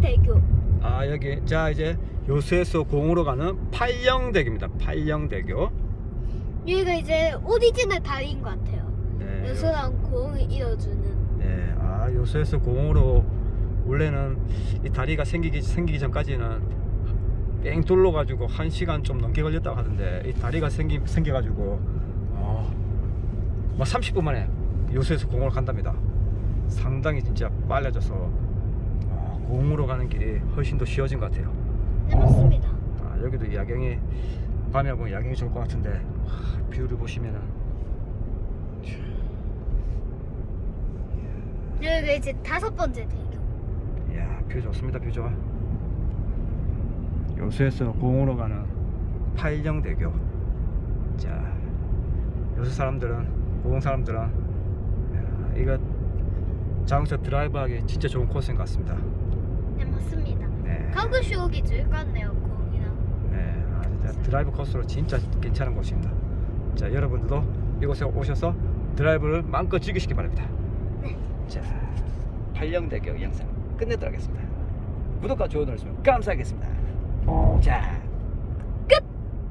대교. 아 여기 자 이제 요수에서 공으로 가는 팔령대교입니다. 팔령대교. 여기가 이제 오리지널 다리인 것 같아요. 네. 요소랑 공을 이어주는. 네. 아 요수에서 공으로 원래는 이 다리가 생기기 생기기 전까지는 뺑 돌러 가지고 한 시간 좀 넘게 걸렸다고 하던데 이 다리가 생기 생겨 가지고 어, 뭐 30분 만에 요수에서 공으로 간답니다. 상당히 진짜 빨라져서 어, 공으로 가는 길이 훨씬 더 쉬워진 것 같아요. 네 맞습니다. 아, 여기도 야경이 밤에 보면 야경이 좋을 것 같은데 와, 뷰를 보시면은 여기가 이제 다섯 번째 대교. 이야 뷰 좋습니다 뷰 좋아 요수에서 공으로 가는 팔령 대교 자 요수 사람들은 공항 사람들은 이야, 이거 자동차 드라이브하기 진짜 좋은 코스인 것 같습니다 네 맞습니다. 네, 가끔씩 오기 좋을 것 같네요. 네 아, 진짜 드라이브 코스로 진짜 괜찮은 곳입니다 자 여러분들도 이곳에 오셔서 드라이브를 마음껏 즐기시기 바랍니다 네. 자, 팔령대교 영상 끝내도록 하겠습니다. 구독과 좋아요 눌러주시면 감사하겠습니다. 자,